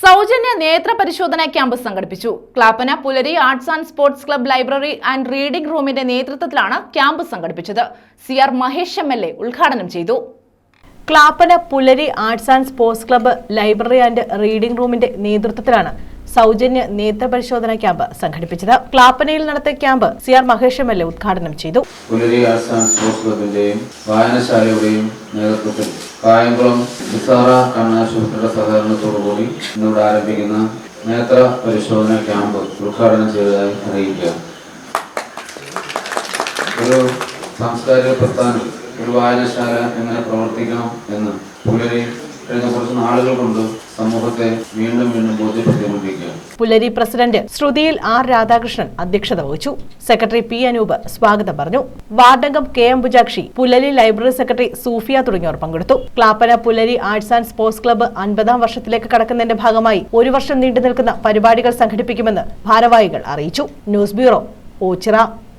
സൗജന്യ നേത്ര പരിശോധന ക്യാമ്പ് സംഘടിപ്പിച്ചു. Clappana Pulari arts and sports club library and reading റൂമിന്റെ നേതൃത്വത്തിലാണ് ക്യാമ്പ് സംഘടിപ്പിച്ചത്. C R Mahesh M L A ഉദ്ഘാടനം ചെയ്തു. Clappana Pulari arts and sports club library and reading റൂമിന്റെ നേതൃത്വത്തിലാണ് സൗജന്യ നേത്ര പരിശോധന ക്യാമ്പ് സംഘടിപ്പിച്ചത്. ക്ലാപ്പനയിൽ നടത്തിയ camp C R Mahesh M L A ഉദ്ഘാടനം ചെയ്തു. വായനശാലയുടെയും നേതൃത്വത്തിൽ നേത്ര പരിശോധന ക്യാമ്പ് ഉദ്ഘാടനം ചെയ്തതായി അറിയിക്കുക ഒരു സാംസ്കാരിക പ്രസ്ഥാനം ഒരു വായനശാല എങ്ങനെ പ്രവർത്തിക്കണം എന്ന് പുലരി സമൂഹത്തെ വീണ്ടും വീണ്ടും പുലരി പ്രസിഡന്റ് ശ്രുതിയിൽ ആർ രാധാകൃഷ്ണൻ അധ്യക്ഷത വഹിച്ചു. സെക്രട്ടറി പി അനൂപ് സ്വാഗതം പറഞ്ഞു. വാർഡംഗം കെ എം ബുജാക്ഷി പുലരി ലൈബ്രറി സെക്രട്ടറി സൂഫിയ തുടങ്ങിയവർ പങ്കെടുത്തു. Clappana Pulari arts and sports club അൻപതാം വർഷത്തിലേക്ക് കടക്കുന്നതിന്റെ ഭാഗമായി ഒരു വർഷം നീണ്ടു നിൽക്കുന്ന പരിപാടികൾ സംഘടിപ്പിക്കുമെന്ന് ഭാരവാഹികൾ അറിയിച്ചു. News bureau Ochira.